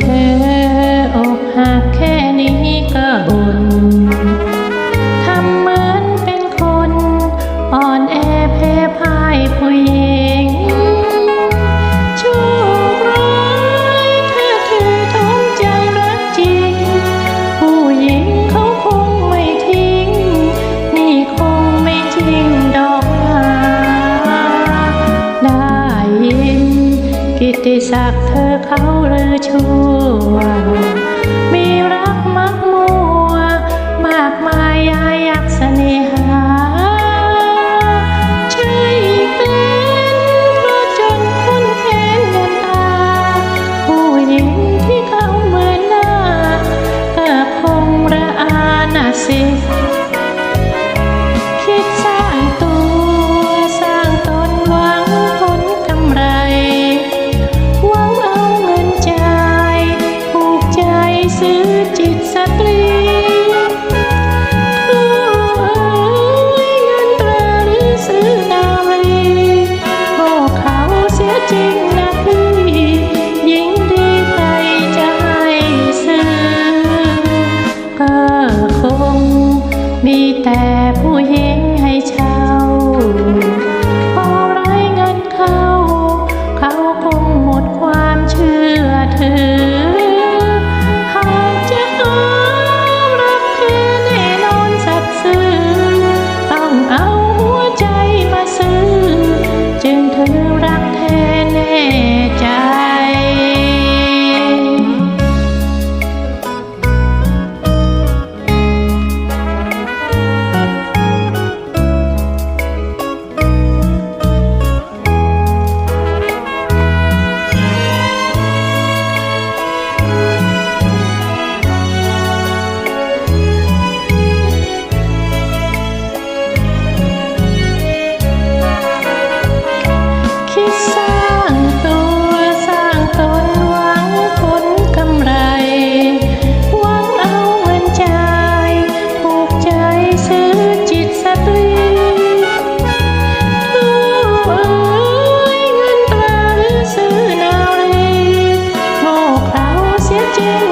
แท้อกหักแค่นี้ก็อุ่นทำเหมือนเป็นคน อ่อนแอแพ้พ่ายผู้หญิงโชคร้ายเธอคือต้องใจรักจริง ผู้หญิง กิติศักดิ์เธอเขาเรือชั่ว มีรักมักมัว มากมายยายักษ์เสน่หาใช่เป็นเพราะจนคุ้นแค้นมนตา ผู้หญิงที่เขาเหมือนหน้าก็คงระอาน่ะสิ แต่ผู้หญิง Yeah.